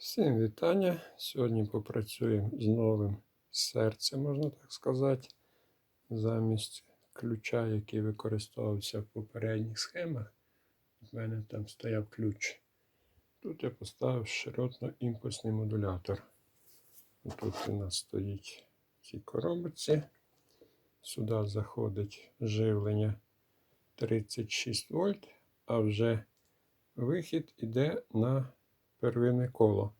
Всім вітання. Сьогодні попрацюємо з новим серцем, можна так сказати, замість ключа, який використовувався в попередніх схемах. У мене там стояв ключ. Тут я поставив широтно-імпульсний модулятор. Тут у нас стоїть в цій коробці. Сюди заходить живлення 36 вольт, а вже вихід іде на первинне коло.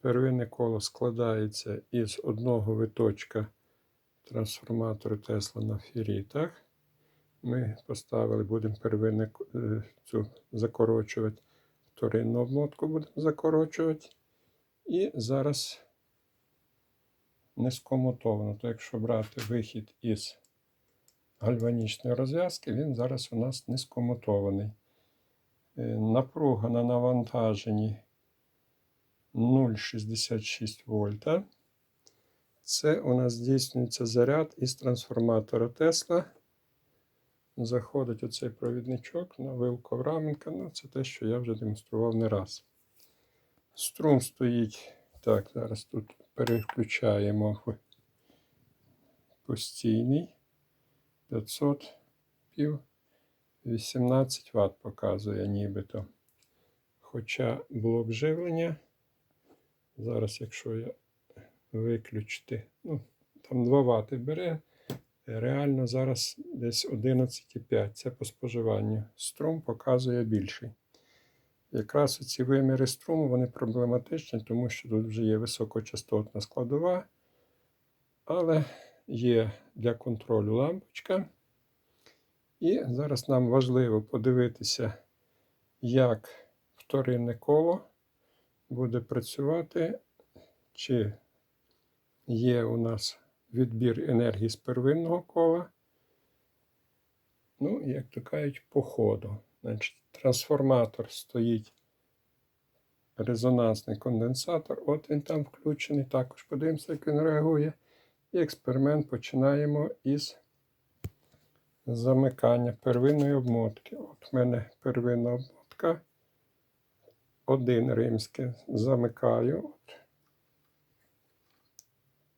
Первинне коло складається із одного виточка трансформатору Тесла на ферітах. Ми поставили, будемо первинне е, цю закорочувати, вторинну обмотку будемо закорочувати. І зараз нескомотовано. То якщо брати вихід із гальванічної розв'язки, він зараз у нас нескомотований. Е, Напруга на навантаженні 0,66 вольта. Це у нас здійснюється заряд із трансформатора Тесла. Заходить оцей провідничок на вилку Раменка. Ну, це те, що я вже демонстрував не раз. Струм стоїть. Так, зараз тут переключаємо постійний 500 пів 18 Вт показує нібито. Хоча блок живлення, зараз, якщо я виключити, ну, там 2 Вт бере, реально зараз десь 11,5. Це по споживанню. Струм показує більший. Якраз ці виміри струму вони проблематичні, тому що тут вже є високочастотна складова, але є для контролю лампочка. І зараз нам важливо подивитися, як вторинне коло буде працювати, чи є у нас відбір енергії з первинного кола. Ну, як то кажуть, по ходу. Значить, трансформатор стоїть резонансний конденсатор. От він там включений. Також подивимося, як він реагує. І експеримент починаємо із замикання первинної обмотки. От в мене первинна обмотка. Один римський замикаю.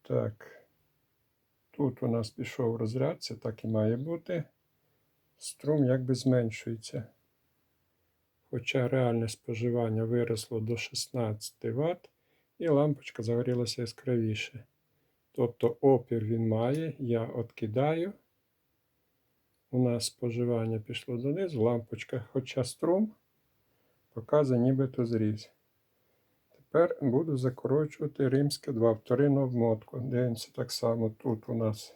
Так. Тут у нас пішов розряд, це так і має бути. Струм якби зменшується. Хоча реальне споживання виросло до 16 Вт, і лампочка загорілася яскравіше. Тобто опір він має, я откидаю. У нас споживання пішло донизу, лампочка, хоча струм, показує нібито зріз. Тепер буду закорочувати римське 2 вторинну обмотку. Дивимося так само тут у нас.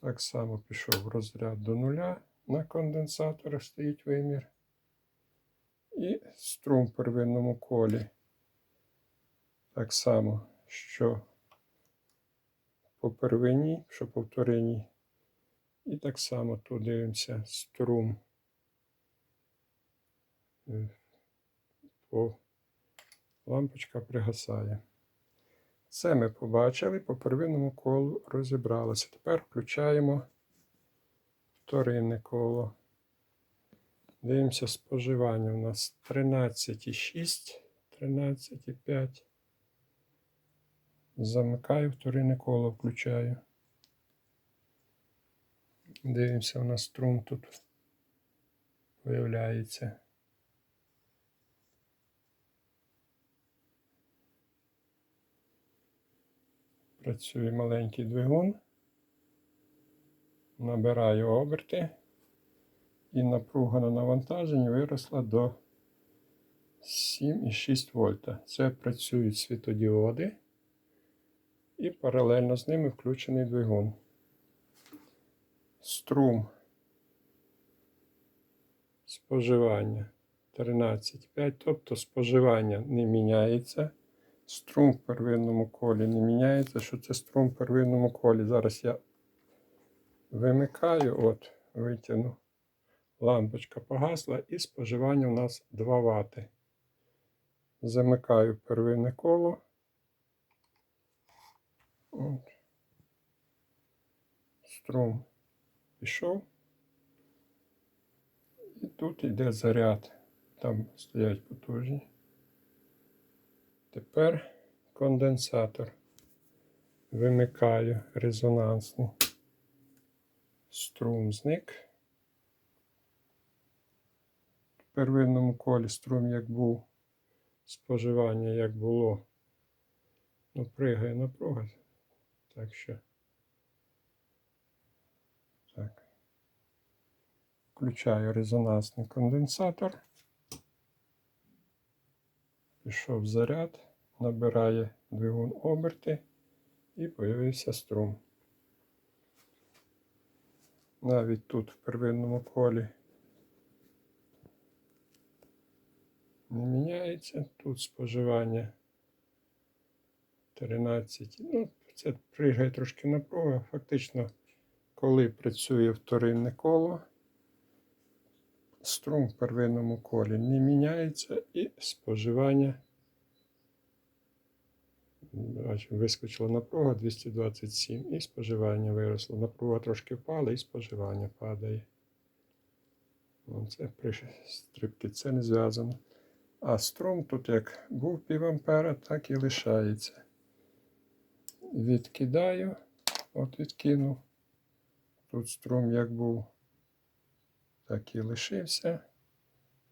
Так само пішов розряд до нуля. На конденсаторах стоїть вимір. І струм в первинному колі. Так само, що по первинній, що по вторинній. І так само тут дивимося струм е, по лампочка пригасає. Це ми побачили, по первинному колу розібралися. Тепер включаємо вторинне коло. Дивимося споживання. У нас 13,6, 13,5. Замикаю вторинне коло, включаю. Дивимося, у нас струм тут появляється. Працює маленький двигун. Набираю оберти. І напруга на навантаженні виросла до 7,6 вольта. Це працюють світодіоди. І паралельно з ними включений двигун. Струм споживання 13,5, тобто споживання не міняється. Струм в первинному колі не міняється. Що це струм в первинному колі? Зараз я вимикаю, от, витягну. Лампочка погасла і споживання у нас 2 Вт. Замикаю первинне коло. От. Струм пішов. І тут йде заряд. Там стоять потужні. Тепер конденсатор. Вимикаю резонансний. Струм зник. В первинному колі струм як був, споживання як було. Ну, пригає напруга. Так що. Так. Включаю резонансний конденсатор. Пішов заряд, набирає двигун оберти і появився струм. Навіть тут в первинному колі не міняється. Тут споживання 13. Ну, це пригає трошки напруга. Фактично, коли працює вторинне коло, струм в первинному колі не міняється і споживання. Бачимо, вискочила напруга 227 і споживання виросло. Напруга трошки впала і споживання падає. Ну, це при стрибці це не зв'язано. А струм тут як був пів ампера, так і лишається. Відкидаю, от відкинув. Тут струм як був, так і лишився.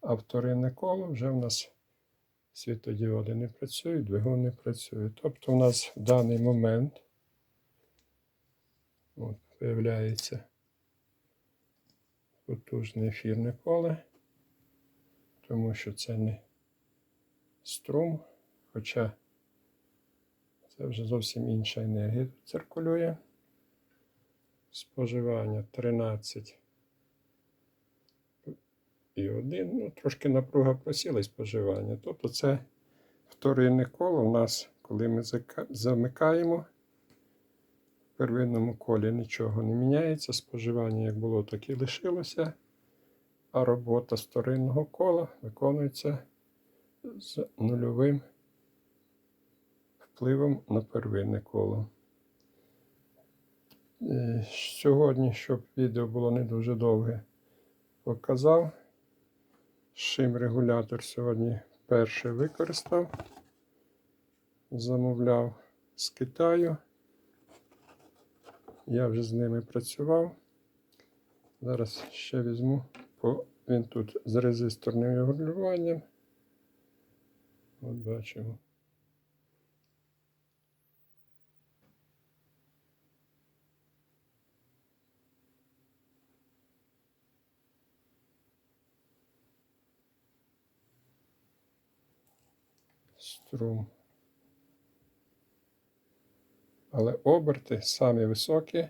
А вторинне коло вже в нас світодіоди не працюють, двигун не працює. Тобто у нас в даний момент от, появляється потужне ефірне поле, тому що це не струм, хоча це вже зовсім інша енергія тут циркулює. Споживання 13 і 1. Ну, трошки напруга просіла споживання. Тобто це вторинне коло у нас, коли ми замикаємо. В первинному колі нічого не міняється. Споживання як було, так і лишилося. А робота вторинного кола виконується з нульовим впливом на первинне коло. Е, Сьогодні, щоб відео було не дуже довге, показав. Шим регулятор сьогодні перший використав. Замовляв з Китаю. Я вже з ними працював. Зараз ще візьму, бо він тут з резисторним регулюванням. От бачимо. Струм. Але оберти самі високі.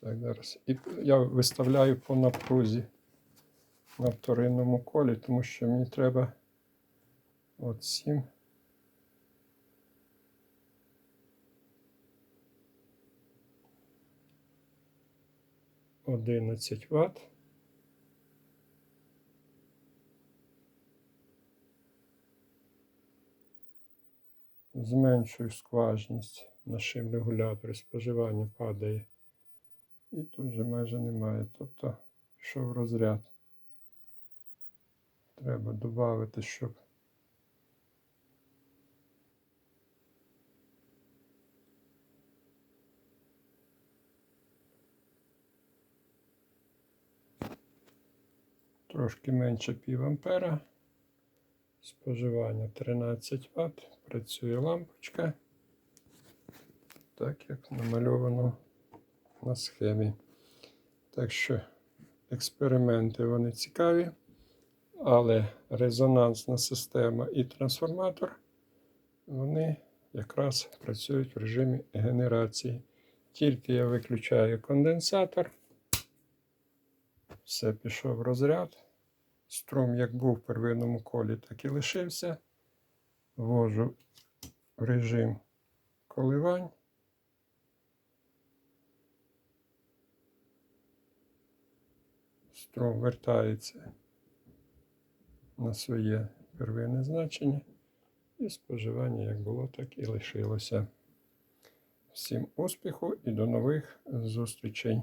Так, зараз. І я виставляю по напрузі на вторинному колі, тому що мені треба от 7. Одинадцять ватт. Зменшую скважність на шим регуляторі, споживання падає. І тут вже майже немає. Тобто пішов розряд. Треба додати, щоб трошки менше пів ампера. Споживання 13 Вт. Працює лампочка. Так як намальовано на схемі. Так що експерименти вони цікаві, але резонансна система і трансформатор вони якраз працюють в режимі генерації. Тільки я виключаю конденсатор, все пішов розряд. Струм як був в первинному колі, так і лишився. Ввожу в режим коливань. Струм вертається на своє первинне значення. І споживання як було, так і лишилося. Всім успіху і до нових зустрічей!